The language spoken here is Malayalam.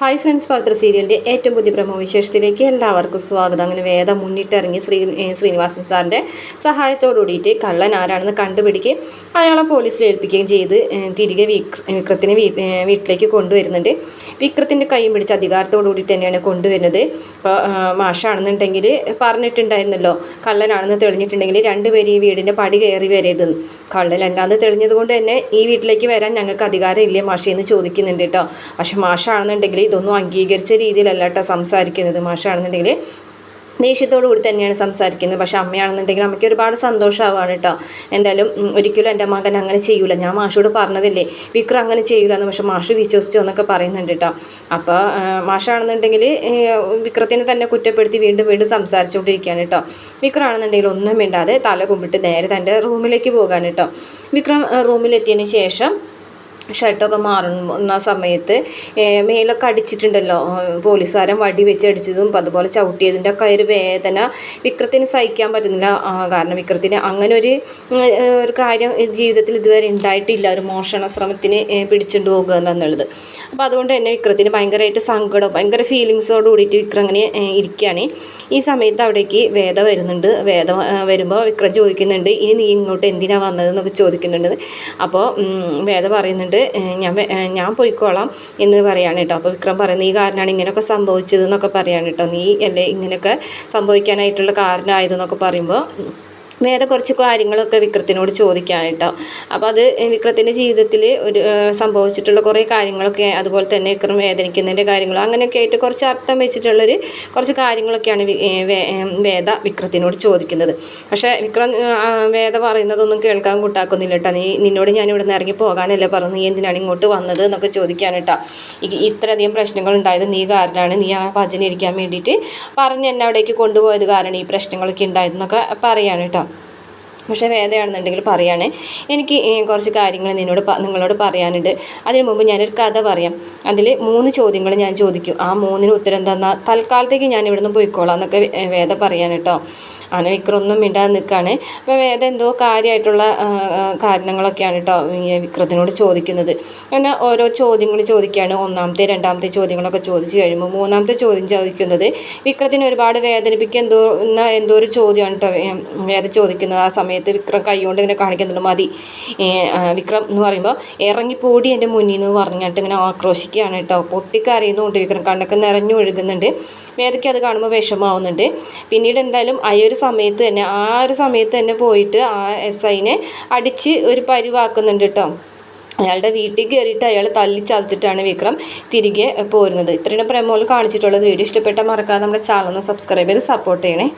ഹായ് ഫ്രണ്ട്സ് പാത്ര സീരിയലിന്റെ ഏറ്റവും പുതിയ പ്രമോ വിശേഷത്തിലേക്ക് എല്ലാവർക്കും സ്വാഗതം. അങ്ങനെ വേദം മുന്നിട്ടിറങ്ങി ശ്രീ ശ്രീനിവാസൻ സാറിന്റെ സഹായത്തോടുകൂടിയിട്ട് കള്ളൻ ആരാണെന്ന് കണ്ടുപിടിക്കുകയും അയാളെ പോലീസിൽ ഏൽപ്പിക്കുകയും ചെയ്ത് തിരികെ വിക് വിക്രത്തിനെ വീട്ടിലേക്ക് കൊണ്ടുവരുന്നുണ്ട്. വിക്രത്തിന്റെ കൈയും പിടിച്ച അധികാരത്തോടുകൂടി തന്നെയാണ് കൊണ്ടുവരുന്നത്. ഇപ്പോൾ മാഷാണെന്നുണ്ടെങ്കിൽ പറഞ്ഞിട്ടുണ്ടായിരുന്നല്ലോ കള്ളനാണെന്ന് തെളിഞ്ഞിട്ടുണ്ടെങ്കിൽ രണ്ടുപേരും ഈ വീടിന്റെ പടി കയറി വരരുത്. കള്ളനല്ലാന്ന് തെളിഞ്ഞതുകൊണ്ട് തന്നെ ഈ വീട്ടിലേക്ക് വരാൻ ഞങ്ങൾക്ക് അധികാരം ഇല്ലേ മാഷെന്ന് ചോദിക്കുന്നുണ്ട് കേട്ടോ. പക്ഷെ മാഷാണെന്നുണ്ടെങ്കിൽ ഇതൊന്നും അംഗീകരിച്ച രീതിയിലല്ല കേട്ടോ സംസാരിക്കുന്നത്. മാഷാണെന്നുണ്ടെങ്കിൽ ദേഷ്യത്തോടു കൂടി തന്നെയാണ് സംസാരിക്കുന്നത്. പക്ഷെ അമ്മയാണെന്നുണ്ടെങ്കിൽ അമ്മയ്ക്ക് ഒരുപാട് സന്തോഷമാവാണ് കേട്ടോ. എന്തായാലും ഒരിക്കലും എന്റെ മകൻ അങ്ങനെ ചെയ്യൂല. ഞാൻ മാഷോട് പറഞ്ഞതില്ലേ വിക്രം അങ്ങനെ ചെയ്യൂല എന്ന് പക്ഷെ മാഷ് വിശ്വസിച്ചോ എന്നൊക്കെ പറയുന്നുണ്ട് കേട്ടോ. അപ്പോൾ മാഷാണെന്നുണ്ടെങ്കിൽ വിക്രത്തിനെ തന്നെ കുറ്റപ്പെടുത്തി വീണ്ടും വീണ്ടും സംസാരിച്ചുകൊണ്ടിരിക്കുകയാണ് കേട്ടോ. വിക്രം ആണെന്നുണ്ടെങ്കിൽ ഒന്നും മിണ്ടാതെ തല കുമ്പിട്ട് നേരെ തന്റെ റൂമിലേക്ക് പോകാണ് കേട്ടോ. വിക്രം റൂമിലെത്തിയതിന് ശേഷം ഷർട്ടൊക്കെ മാറുന്ന സമയത്ത് മേലൊക്കെ അടിച്ചിട്ടുണ്ടല്ലോ പോലീസുകാരൻ വടി വെച്ച് അടിച്ചതും അതുപോലെ ചവിട്ടിയതിന്റെ ഒക്കെ ഒരു വേദന. വിക്രത്തിന് സഹിക്കാൻ പറ്റുന്നില്ല. കാരണം വിക്രത്തിന് അങ്ങനെ ഒരു ഒരു കാര്യം ജീവിതത്തിൽ ഇതുവരെ ഉണ്ടായിട്ടില്ല. ഒരു മോഷണ ശ്രമത്തിന് പിടിച്ചിട്ട് പോകുക എന്നുള്ളത്. അപ്പോൾ അതുകൊണ്ട് തന്നെ വിക്രത്തിന് ഭയങ്കരമായിട്ട് സങ്കടം ഭയങ്കര ഫീലിങ്സോട് കൂടിയിട്ട് വിക്രം അങ്ങനെ ഇരിക്കുകയാണ് ഈ സമയത്ത് അവിടേക്ക് വേദ വരുന്നുണ്ട്. വേദ വരുമ്പോൾ വിക്രം ചോദിക്കുന്നുണ്ട് ഇനി നീ ഇങ്ങോട്ട് എന്തിനാണ് വന്നതെന്നൊക്കെ ചോദിക്കുന്നുണ്ട്. അപ്പോൾ വേദ പറയുന്നുണ്ട് "ഏ, ഞാൻ ഞാൻ പോയിക്കോളാം എന്ന് പറയാണ് കേട്ടോ. അപ്പോൾ വിക്രം പറയുന്നത് ഈ കാരണമാണ് ഇങ്ങനെയൊക്കെ സംഭവിച്ചത് എന്നൊക്കെ പറയാണ് കേട്ടോ. നീ അല്ലേ ഇങ്ങനെയൊക്കെ സംഭവിക്കാനായിട്ടുള്ള കാരണമായതെന്നൊക്കെ പറയുമ്പോൾ വേറെ കുറച്ച് കാര്യങ്ങളൊക്കെ വിക്രത്തിനോട് ചോദിക്കാനായിട്ടോ അപ്പം അപ്പോൾ അത് വിക്രത്തിന്റെ ജീവിതത്തിൽ ഒരു സംഭവിച്ചിട്ടുള്ള കുറേ കാര്യങ്ങളൊക്കെ അതുപോലെ തന്നെ വിക്രം വേദനിക്കുന്നതിന്റെ കാര്യങ്ങൾ അങ്ങനെയൊക്കെ ആയിട്ട് കുറച്ച് അർത്ഥം വെച്ചിട്ടുള്ളൊരു കുറച്ച് കാര്യങ്ങളൊക്കെയാണ് വേദ വിക്രത്തിനോട് ചോദിക്കുന്നത്. പക്ഷേ വിക്രം വേദ പറയുന്നതൊന്നും കേൾക്കാൻ കൂട്ടാക്കുന്നില്ല കേട്ടോ. നീ നിന്നോട് ഞാൻ ഇവിടെ നിന്ന് ഇറങ്ങി പോകാനല്ലേ പറഞ്ഞു നീ എന്തിനാണ് ഇങ്ങോട്ട് വന്നത് എന്നൊക്കെ ചോദിക്കാൻ കേട്ടോ. ഇത്രയധികം പ്രശ്നങ്ങൾ ഉണ്ടായത് നീ കാരണമാണ് നീ ആ ഭജന ഇരിക്കാൻ വേണ്ടിയിട്ട് പറഞ്ഞ് എന്നെ അവിടേക്ക് കൊണ്ടുപോയത് കാരണം ഈ പ്രശ്നങ്ങളൊക്കെ ഉണ്ടായതെന്നൊക്കെ പറയാണ് കേട്ടോ. പക്ഷേ വേദയാണെന്നുണ്ടെങ്കിൽ പറയാണ്. എനിക്ക് കുറച്ച് കാര്യങ്ങൾ നിന്നോട് നിങ്ങളോട് പറയാനുണ്ട്. അതിന് മുമ്പ് ഞാനൊരു കഥ പറയാം. അതിൽ മൂന്ന് ചോദ്യങ്ങൾ ഞാൻ ചോദിക്കും. ആ മൂന്നിന് ഉത്തരം തന്നാൽ തൽക്കാലത്തേക്ക് ഞാൻ ഇവിടുന്ന് പോയിക്കോളാം എന്നൊക്കെ വേദ പറയാണ് കേട്ടോ. അങ്ങനെ വിക്രമൊന്നും മിണ്ടാതെ നിൽക്കുകയാണ് അപ്പോൾ വേദ എന്തോ കാര്യമായിട്ടുള്ള കാരണങ്ങളൊക്കെയാണ് കേട്ടോ വിക്രത്തിനോട് ചോദിക്കുന്നത്. അങ്ങനെ ഓരോ ചോദ്യങ്ങൾ ചോദിക്കുകയാണ് ഒന്നാമത്തെ രണ്ടാമത്തെ ചോദ്യങ്ങളൊക്കെ ചോദിച്ചു കഴിയുമ്പോൾ മൂന്നാമത്തെ ചോദ്യം ചോദിക്കുന്നത് വിക്രത്തിന് ഒരുപാട് വേദനിപ്പിക്കുക എന്തോ എന്തോ ഒരു ചോദ്യമാണ് കേട്ടോ വേദ ചോദിക്കുന്നത്. ആ സമയത്ത് വിക്രം കൈകൊണ്ട് ഇങ്ങനെ കാണിക്കുന്നുണ്ട്. മതി. വിക്രം എന്ന് പറയുമ്പോൾ ഇറങ്ങിപ്പോടി എന്റെ മുന്നിൽ നിന്ന് പറഞ്ഞിട്ട് ഇങ്ങനെ ആക്രോശിക്കുകയാണ് കേട്ടോ പൊട്ടിക്കരയുന്നുണ്ട് വിക്രം. കണ്ണൊക്കെ നിറഞ്ഞു ഒഴുകുന്നുണ്ട്. വേദയ്ക്ക് അത് കാണുമ്പോൾ വിഷമാവുന്നുണ്ട്. പിന്നീട് എന്തായാലും ആ സമയത്ത് തന്നെ ആ ഒരു സമയത്ത് തന്നെ പോയിട്ട് ആ എസ് ഐനെ അടിച്ച് ഒരു പരിവാക്കുന്നുണ്ട് കേട്ടോ അയാളുടെ വീട്ടിൽ കയറിയിട്ട് അയാൾ തല്ലിച്ചതച്ചിട്ടാണ് വിക്രം തിരികെ പോരുന്നത്. ഇത്രയും പ്രമോൾ കാണിച്ചിട്ടുള്ളത് വീഡിയോ ഇഷ്ടപ്പെട്ടാൽ മറക്കാതെ നമ്മുടെ ചാനൽ ഒന്ന് സബ്സ്ക്രൈബ് ചെയ്ത് സപ്പോർട്ട് ചെയ്യണേ.